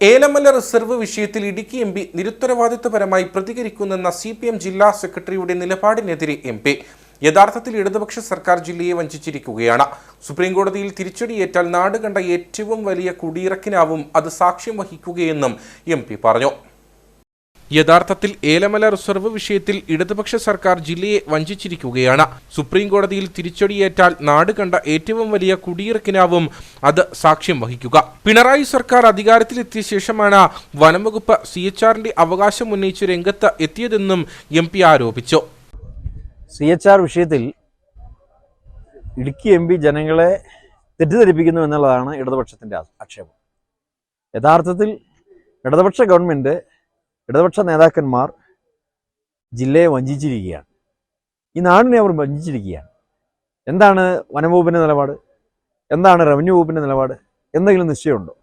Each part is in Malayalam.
ഏലമല റിസർവ് വിഷയത്തിൽ ഇടുക്കി എം പി നിരുത്തരവാദിത്വപരമായി പ്രതികരിക്കുന്നെന്ന സി പി എം ജില്ലാ സെക്രട്ടറിയുടെ നിലപാടിനെതിരെ എം പി. യഥാർത്ഥത്തിൽ ഇടതുപക്ഷ സർക്കാർ ജില്ലയെ വഞ്ചിച്ചിരിക്കുകയാണ്. സുപ്രീംകോടതിയിൽ തിരിച്ചടിയേറ്റാൽ നാട് കണ്ട ഏറ്റവും വലിയ കുടിയിറക്കിനാവും അത് സാക്ഷ്യം വഹിക്കുകയെന്നും എം പറഞ്ഞു. യഥാർത്ഥത്തിൽ ഏലമല റിസർവ് വിഷയത്തിൽ ഇടതുപക്ഷ സർക്കാർ ജില്ലയെ വഞ്ചിച്ചിരിക്കുകയാണ്. സുപ്രീം കോടതിയിൽ തിരിച്ചടിയേറ്റാൽ നാട് കണ്ട ഏറ്റവും വലിയ കുടിയിറക്കിനാവും അത് സാക്ഷ്യം വഹിക്കുക. പിണറായി സർക്കാർ അധികാരത്തിലെത്തിയ ശേഷമാണ് വനംവകുപ്പ് സി എച്ച് ആറിന്റെ അവകാശം ഉന്നയിച്ച് രംഗത്ത് എത്തിയതെന്നും എം പി ആരോപിച്ചു. സി എച്ച് ആർ വിഷയത്തിൽ ഇടുക്കി എം പി ജനങ്ങളെ തെറ്റിദ്ധരിപ്പിക്കുന്നു എന്നുള്ളതാണ് ഇടതുപക്ഷത്തിന്റെ ആക്ഷേപം. യഥാർത്ഥത്തിൽ ഇടതുപക്ഷ ഗവൺമെന്റ് ഇടതുപക്ഷ നേതാക്കന്മാർ ജില്ലയെ വഞ്ചിച്ചിരിക്കുകയാണ്. ഈ നാടിനെ അവർ വഞ്ചിച്ചിരിക്കുകയാണ്. എന്താണ് വനംവകുപ്പിന്റെ നിലപാട്? എന്താണ് റവന്യൂ വകുപ്പിന്റെ നിലപാട്? എന്തെങ്കിലും നിശ്ചയമുണ്ടോ?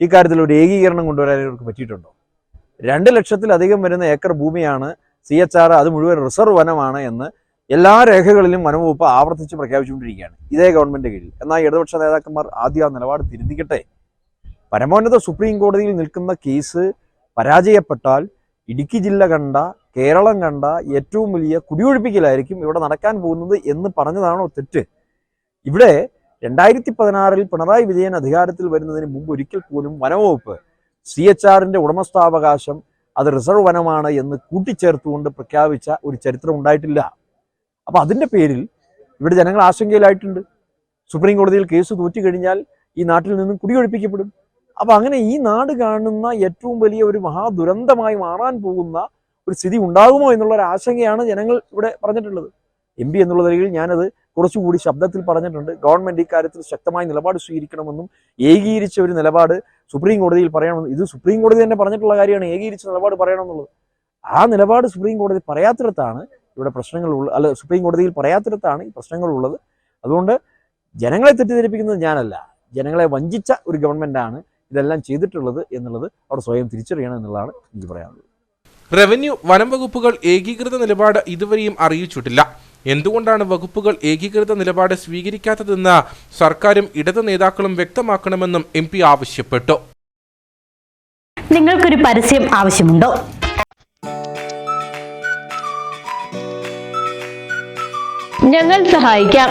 ഈ കാര്യത്തിൽ ഒരു ഏകീകരണം കൊണ്ടുവരാൻ ഇവർക്ക് പറ്റിയിട്ടുണ്ടോ? രണ്ട് ലക്ഷത്തിലധികം വരുന്ന ഏക്കർ ഭൂമിയാണ് സി എച്ച് ആർ അത് മുഴുവൻ റിസർവ് വനമാണ് എന്ന് എല്ലാ രേഖകളിലും വനംവകുപ്പ് ആവർത്തിച്ച് പ്രഖ്യാപിച്ചുകൊണ്ടിരിക്കുകയാണ്. ഇതേ ഗവൺമെന്റ് കീഴിൽ. എന്നാൽ ഇടതുപക്ഷ നേതാക്കന്മാർ ആദ്യം ആ നിലപാട് തിരുത്തിക്കട്ടെ. പരമോന്നത സുപ്രീം കോടതിയിൽ നിൽക്കുന്ന കേസ് പരാജയപ്പെട്ടാൽ ഇടുക്കി ജില്ല കണ്ട കേരളം കണ്ട ഏറ്റവും വലിയ കുടിയൊഴിപ്പിക്കലായിരിക്കും ഇവിടെ നടക്കാൻ പോകുന്നത് എന്ന് പറഞ്ഞതാണോ തെറ്റ്? ഇവിടെ രണ്ടായിരത്തി പതിനാറിൽ പിണറായി വിജയൻ അധികാരത്തിൽ വരുന്നതിന് മുമ്പ് ഒരിക്കൽ പോലും വനവകുപ്പ് സി എച്ച് ആറിന്റെ ഉടമസ്ഥാവകാശം അത് റിസർവ് വനമാണ് എന്ന് കൂട്ടിച്ചേർത്തുകൊണ്ട് പ്രഖ്യാപിച്ച ഒരു ചരിത്രം ഉണ്ടായിട്ടില്ല. അപ്പൊ അതിന്റെ പേരിൽ ഇവിടെ ജനങ്ങൾ ആശങ്കയിലായിട്ടുണ്ട്. സുപ്രീം കോടതിയിൽ കേസ് തോറ്റു കഴിഞ്ഞാൽ ഈ നാട്ടിൽ നിന്നും കുടിയൊഴിപ്പിക്കപ്പെടും. അപ്പൊ അങ്ങനെ ഈ നാട് കാണുന്ന ഏറ്റവും വലിയ ഒരു മഹാദുരന്തമായി മാറാൻ പോകുന്ന ഒരു സ്ഥിതി ഉണ്ടാകുമോ എന്നുള്ള ഒരു ആശങ്കയാണ് ജനങ്ങൾ ഇവിടെ പറഞ്ഞിട്ടുള്ളത്. എം പി എന്നുള്ള നിലയിൽ ഞാനത് കുറച്ചുകൂടി ശബ്ദത്തിൽ പറഞ്ഞിട്ടുണ്ട്. ഗവൺമെന്റ് ഇക്കാര്യത്തിൽ ശക്തമായ നിലപാട് സ്വീകരിക്കണമെന്നും ഏകീകരിച്ച ഒരു നിലപാട് സുപ്രീം കോടതിയിൽ പറയണമെന്നും ഇത് സുപ്രീം കോടതി തന്നെ പറഞ്ഞിട്ടുള്ള കാര്യമാണ് ഏകീകരിച്ച നിലപാട് പറയണമെന്നുള്ളത്. ആ നിലപാട് സുപ്രീം കോടതി പറയാത്തിടത്താണ് ഇവിടെ പ്രശ്നങ്ങൾ ഉള്ള അല്ല സുപ്രീം കോടതിയിൽ പറയാത്തിടത്താണ് ഈ പ്രശ്നങ്ങൾ ഉള്ളത്. അതുകൊണ്ട് ജനങ്ങളെ തെറ്റിദ്ധരിപ്പിക്കുന്നത് ഞാനല്ല. ജനങ്ങളെ വഞ്ചിച്ച ഒരു ഗവൺമെന്റാണ് ഇതെല്ലാം ചെയ്തിട്ടുള്ളത് എന്നുള്ളത് അവർ സ്വയം തിരിച്ചറിയണം എന്നുള്ളതാണ് എനിക്ക് പറയാനുള്ളത്. റവന്യൂ വനം വകുപ്പുകൾ ഏകീകൃത നിലപാട് ഇതുവരെയും അറിയിച്ചിട്ടില്ല. എന്തുകൊണ്ടാണ് വകുപ്പുകൾ ഏകീകൃത നിലപാട് സ്വീകരിക്കാത്തതെന്ന് സർക്കാരും ഇടത് നേതാക്കളും വ്യക്തമാക്കണമെന്നും എം പി ആവശ്യപ്പെട്ടു. നിങ്ങൾക്കൊരു പരസ്യം ആവശ്യമുണ്ടോ? ഞങ്ങൾ സഹായിക്കാം.